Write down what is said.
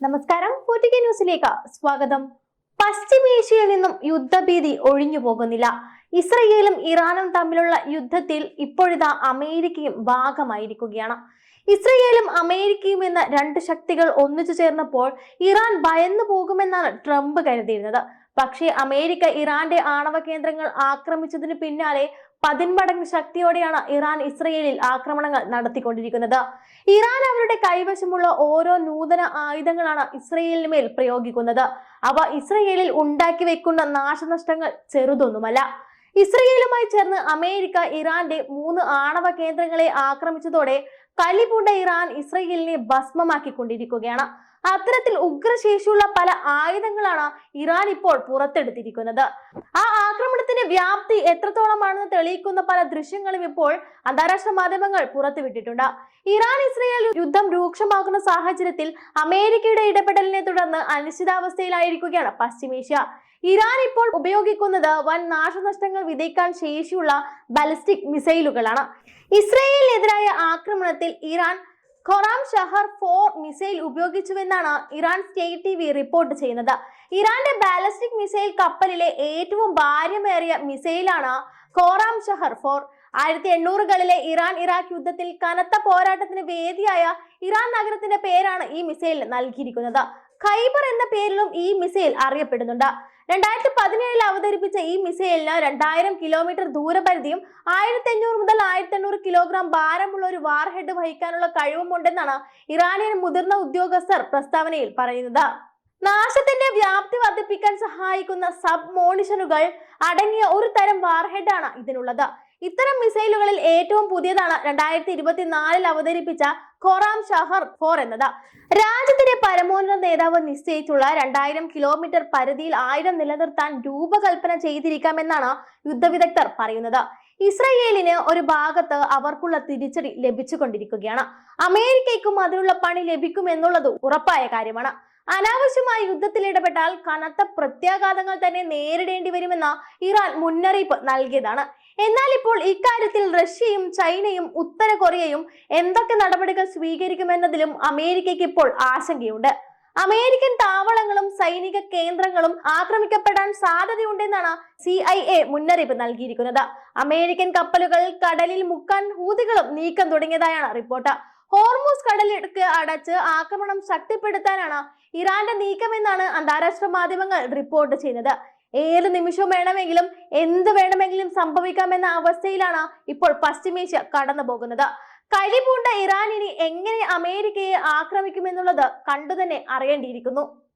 നമസ്കാരം. ഫോർട്ടിക്ക ന്യൂസിലേക്ക് സ്വാഗതം. പശ്ചിമേഷ്യയിൽ നിന്നും യുദ്ധഭീതി ഒഴിഞ്ഞു പോകുന്നില്ല. ഇസ്രയേലും ഇറാനും തമ്മിലുള്ള യുദ്ധത്തിൽ ഇപ്പോഴിതാ അമേരിക്കയും ഭാഗമായിരിക്കുകയാണ്. ഇസ്രയേലും അമേരിക്കയും എന്ന രണ്ട് ശക്തികൾ ഒന്നിച്ചു ചേർന്നപ്പോൾ ഇറാൻ ഭയന്നു പോകുമെന്നാണ് ട്രംപ് കരുതിയിരുന്നത്. പക്ഷേ അമേരിക്ക ഇറാന്റെ ആണവ കേന്ദ്രങ്ങൾ ആക്രമിച്ചതിന് പിന്നാലെ പതിന്മടങ്ങ് ശക്തിയോടെയാണ് ഇറാൻ ഇസ്രയേലിൽ ആക്രമണങ്ങൾ നടത്തിക്കൊണ്ടിരിക്കുന്നത്. ഇറാൻ അവരുടെ കൈവശമുള്ള ഓരോ നൂതന ആയുധങ്ങളാണ് ഇസ്രയേലിന് മേൽ പ്രയോഗിക്കുന്നത്. അവ ഇസ്രയേലിൽ ഉണ്ടാക്കി വെക്കുന്ന നാശനഷ്ടങ്ങൾ ചെറുതൊന്നുമല്ല. ഇസ്രയേലുമായി ചേർന്ന് അമേരിക്ക ഇറാന്റെ മൂന്ന് ആണവ കേന്ദ്രങ്ങളെ ആക്രമിച്ചതോടെ കലിപൂണ്ട ഇറാൻ ഇസ്രയേലിനെ ഭസ്മമാക്കിക്കൊണ്ടിരിക്കുകയാണ്. അത്തരത്തിൽ ഉഗ്രശേഷിയുള്ള പല ആയുധങ്ങളാണ് ഇറാൻ ഇപ്പോൾ പുറത്തെടുത്തിരിക്കുന്നത്. ആ ആക്രമണത്തിന്റെ വ്യാപ്തി എത്രത്തോളമാണെന്ന് തെളിയിക്കുന്ന പല ദൃശ്യങ്ങളും ഇപ്പോൾ അന്താരാഷ്ട്ര മാധ്യമങ്ങൾ പുറത്തുവിട്ടിട്ടുണ്ട്. ഇറാൻ ഇസ്രയേൽ യുദ്ധം രൂക്ഷമാകുന്ന സാഹചര്യത്തിൽ അമേരിക്കയുടെ ഇടപെടലിനെ തുടർന്ന് അനിശ്ചിതാവസ്ഥയിലായിരിക്കുകയാണ് പശ്ചിമേഷ്യ. ഇറാൻ ഇപ്പോൾ ഉപയോഗിക്കുന്നത് വൻ നാശനഷ്ടങ്ങൾ വിതയ്ക്കാൻ ശേഷിയുള്ള ബാലിസ്റ്റിക് മിസൈലുകളാണ്. ഇസ്രയേലിനെതിരായ ആക്രമണത്തിൽ Iran Khorramshahr four missile ഉപയോഗിച്ചുവെന്നാണ് Iran state T V report ചെയ്യുന്നത്. ഇറാന്റെ ബാലിസ്റ്റിക് മിസൈൽ കപ്പലിലെ ഏറ്റവും ഭാര്യമേറിയ മിസൈലാണ് ഖോറാം ഷഹർ ഫോർ. ആയിരത്തി എണ്ണൂറുകളിലെ ഇറാൻ ഇറാഖ് യുദ്ധത്തിൽ കനത്ത പോരാട്ടത്തിന് വേദിയായ ഇറാൻ നഗരത്തിന്റെ പേരാണ് ഈ മിസൈലിന് നൽകിയിരിക്കുന്നത്. ഖൈബർ എന്ന പേരിലും ഈ മിസൈൽ അറിയപ്പെടുന്നുണ്ട്. രണ്ടായിരത്തി പതിനേഴിൽ അവതരിപ്പിച്ച ഈ മിസൈലിന് രണ്ടായിരം കിലോമീറ്റർ ദൂരപരിധിയും ആയിരത്തി അഞ്ഞൂറ് മുതൽ ആയിരത്തി എണ്ണൂറ് കിലോഗ്രാം ഭാരമുള്ള ഒരു വാർഹെഡ് വഹിക്കാനുള്ള കഴിവുമുണ്ടെന്നാണ് ഇറാനിയൻ മുതിർന്ന ഉദ്യോഗസ്ഥർ പ്രസ്താവനയിൽ പറയുന്നത്. നാശത്തിന്റെ വ്യാപ്തി വർദ്ധിപ്പിക്കാൻ സഹായിക്കുന്ന സബ് മോണിഷനുകൾ അടങ്ങിയ ഒരു തരം വാർഹെഡാണ് ഇതിനുള്ളത്. ഇത്തരം മിസൈലുകളിൽ ഏറ്റവും പുതിയതാണ് രണ്ടായിരത്തി ഇരുപത്തിനാലിൽ അവതരിപ്പിച്ച ഖൊറാം ഷഹർ ഫോർ എന്നത്. രാജ്യത്തിന്റെ പരമോന്നത നേതാവ് നിശ്ചയിച്ചുള്ള രണ്ടായിരം കിലോമീറ്റർ പരിധിയിൽ ആയിരം നിലനിർത്താൻ രൂപകൽപ്പന ചെയ്തിരിക്കാമെന്നാണ് യുദ്ധവിദഗ്ധർ പറയുന്നത്. ഇസ്രയേലിന് ഒരു ഭാഗത്ത് അവർക്കുള്ള തിരിച്ചടി ലഭിച്ചുകൊണ്ടിരിക്കുകയാണ്. അമേരിക്കയ്ക്കും അതിനുള്ള പണി ലഭിക്കും ലഭിക്കുമെന്നുള്ളത് ഉറപ്പായ കാര്യമാണ്. അനാവശ്യമായി യുദ്ധത്തിൽ ഇടപെട്ടാൽ കനത്ത പ്രത്യാഘാതങ്ങൾ തന്നെ നേരിടേണ്ടി വരുമെന്ന ഇറാൻ മുന്നറിയിപ്പ് നൽകിയതാണ്. എന്നാൽ ഇപ്പോൾ ഇക്കാര്യത്തിൽ റഷ്യയും ചൈനയും ഉത്തര കൊറിയയും എന്തൊക്കെ നടപടികൾ സ്വീകരിക്കുമെന്നതിലും അമേരിക്കയ്ക്ക് ഇപ്പോൾ ആശങ്കയുണ്ട്. അമേരിക്കൻ താവളങ്ങളും സൈനിക കേന്ദ്രങ്ങളും ആക്രമിക്കപ്പെടാൻ സാധ്യതയുണ്ടെന്നാണ് സി ഐ എ മുന്നറിയിപ്പ് നൽകിയിരിക്കുന്നത്. അമേരിക്കൻ കപ്പലുകൾ കടലിൽ മുക്കാൻ ഹൂതികളും നീക്കം തുടങ്ങിയതായാണ് റിപ്പോർട്ട്. ഹോർമൂസ് കടലിടുക്ക് അടച്ച് ആക്രമണം ശക്തിപ്പെടുത്താനാണ് ഇറാന്റെ നീക്കമെന്നാണ് അന്താരാഷ്ട്ര മാധ്യമങ്ങൾ റിപ്പോർട്ട് ചെയ്യുന്നത്. ഏത് നിമിഷവും വേണമെങ്കിലും എന്ത് വേണമെങ്കിലും സംഭവിക്കാമെന്ന അവസ്ഥയിലാണ് ഇപ്പോൾ പശ്ചിമേഷ്യ കടന്നു പോകുന്നത് കഴിപൂണ്ട ഇറാൻ ഇനി അമേരിക്കയെ ആക്രമിക്കുമെന്നുള്ളത് കണ്ടുതന്നെ അറിയേണ്ടിയിരിക്കുന്നു.